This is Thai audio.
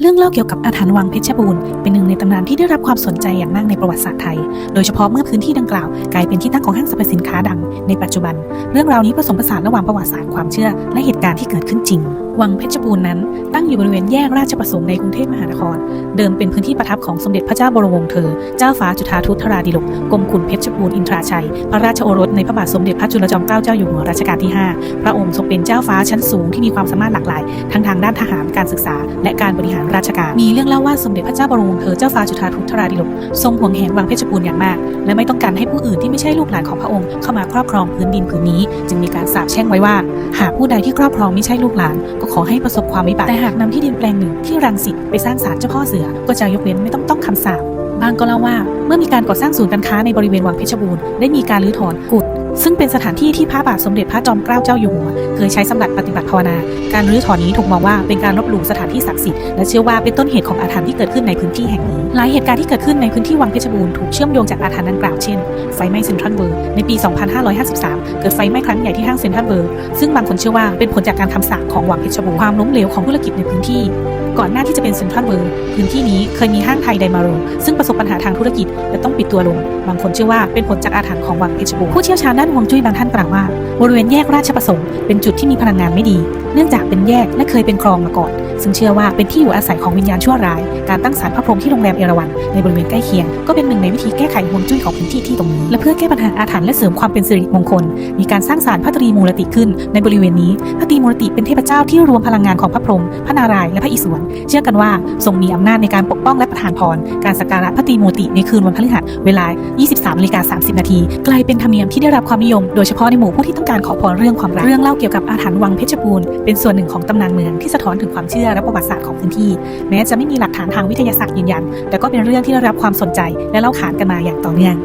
เรื่องเล่าเกี่ยวกับอาถรรพ์วังเพชรบูรณ์เป็นหนึ่งในตำนานที่ได้รับความสนใจอย่างมากในประวัติศาสตร์ไทย โดยเฉพาะเมื่อพื้นที่ดังกล่าวกลายเป็นที่ตั้งของห้างสรรพสินค้าดังในปัจจุบัน เรื่องราวนี้ผสมผสานระหว่างประวัติศาสตร์ความเชื่อ และเหตุการณ์ที่เกิดขึ้นจริง วังเพชรบูรณ์นั้น ตั้งอยู่บริเวณแยกราชประสงค์ในกรุงเทพมหานคร เดิมเป็นพื้นที่ประทับของสมเด็จพระเจ้าบรมวงศ์เธอ เจ้าฟ้าจุฑาทุตธราดิลกกรมขุนเพชรบูรณ์อินทราชัย พระราชโอรสในพระบาทสมเด็จพระจุลจอมเกล้าเจ้าอยู่หัวรัชกาลที่ 5 พระองค์ทรงเป็นเจ้าฟ้าชั้นสูงที่มีความสามารถหลากหลาย ทั้งทางด้านทหารการศึกษา และการบริหารราชการ มีเรื่องเล่าว่าสมเด็จพระเจ้าบรมวงศ์เธอเจ้าฟ้าจุฑาทุตธราดิลกทรงห่วงแหนวังเพชรบูรณ์อย่างมาก และไม่ต้องการให้ผู้อื่นที่ไม่ใช่ลูกหลานของพระองค์เข้ามาครอบครองพื้นดินผืนนี้ จึงมีการสาปแช่งไว้ว่า หากผู้ใดที่ครอบครองไม่ใช่ลูกหลานก็ขอให้ประสบความวิบัติ แต่หากนำที่ดินแปลงหนึ่งที่รังสิตไปสร้างศาลเจ้าพ่อเสือ ก็จะยกเว้นไม่ต้องต้องคำสาปบางก็เล่าว่า เมื่อมีการก่อสร้างศูนย์การค้าในบริเวณวังเพชรบูรณ์ได้มีการรื้อถอนกุด ซึ่งเป็นสถานที่ที่พระบาทสมเด็จพระจอมเกล้าเจ้าอยู่หัวเคยใช้สำหรับปฏิบัติภาวนา การรื้อถอนนี้ถูกมองว่าเป็นการลบหลู่สถานที่ศักดิ์สิทธิ์และเชื่อว่าเป็นต้นเหตุของอาถรรพ์ที่เกิดขึ้นในพื้นที่แห่งนี้ หลายเหตุการณ์ที่เกิดขึ้นในพื้นที่วังเพชรบูรณ์ถูกเชื่อมโยงจากอาถรรพ์ดังกล่าวเช่น ไฟไหม้เซ็นทรัลเวิร์ในปี 2553 เกิดไฟไหม้ครั้งใหญ่ที่ห้างเซ็นทรัลเวิร์ซึ่งบางคนเชื่อว่าเป็นผลจากการทำสาปของวังเพชรบูรณ์ความล้มเหลวของธุรกิจในพื้นที่ก่อนหน้าที่จะเป็นเซ็นทรัลเวิร์พื้นที่นี้เคยมีห้างไทยไดมาโรซึ่งประสบปัญหาทางธุรกิจและต้องปิดตัวลง บางคนเชื่อว่าเป็นผลจากอาถรรพ์ของวังเพชรบูรณ์ผู้เชี่ยวชาญด้านฮวงจุ้ยบางท่านกล่าวว่า บริเวณแยกราชประสงค์เป็นจุดที่มีพลังงานไม่ดี เนื่องจากเป็นแยกและเคยเป็นคลองมาก่อน ซึ่งเชื่อว่าเป็นที่อยู่อาศัยของวิญญาณชั่วร้าย การตั้งศาลพระพรหมที่โรงแรมเอราวัณในบริเวณใกล้เคียง ก็เป็นหนึ่งในวิธีแก้ไขฮวงจุ้ยของพื้นที่ที่ตรงนี้ และเพื่อแก้ปัญหาอาถรรพ์และเสริมความเป็นสิริมงคล มีการสร้างศาลพระตรีมูรติขึ้นในบริเวณนี้ พระตรีมูรติเป็นเทพเจ้าที่รวมพลังงานของพระพรหม พระนารายณ์ และพระอิศวร เชื่อกันว่าทรงมีอำนาจในการปกป้องและประทานพร การสักการะพระตรีมูรติในคืนวันพฤหัสเวลา 23นาฬิกา30 นาทีกลายเป็นธรรมเนียมที่ได้รับความนิยม โดยเฉพาะในหมู่ผู้ที่ต้องการขอพรเรื่องความรักเรื่องเล่าเกี่ยวกับอาถรรพ์วังเพชรบูรณ์เป็นส่วนหนึ่งของตำนานเมืองที่สะท้อนถึงความเชื่อและประวัติศาสตร์ของพื้นที่ แม้จะไม่มีหลักฐานทางวิทยาศาสตร์ยืนยัน แต่ก็เป็นเรื่องที่ได้รับความสนใจและเล่าขานกันมาอย่างต่อเนื่อง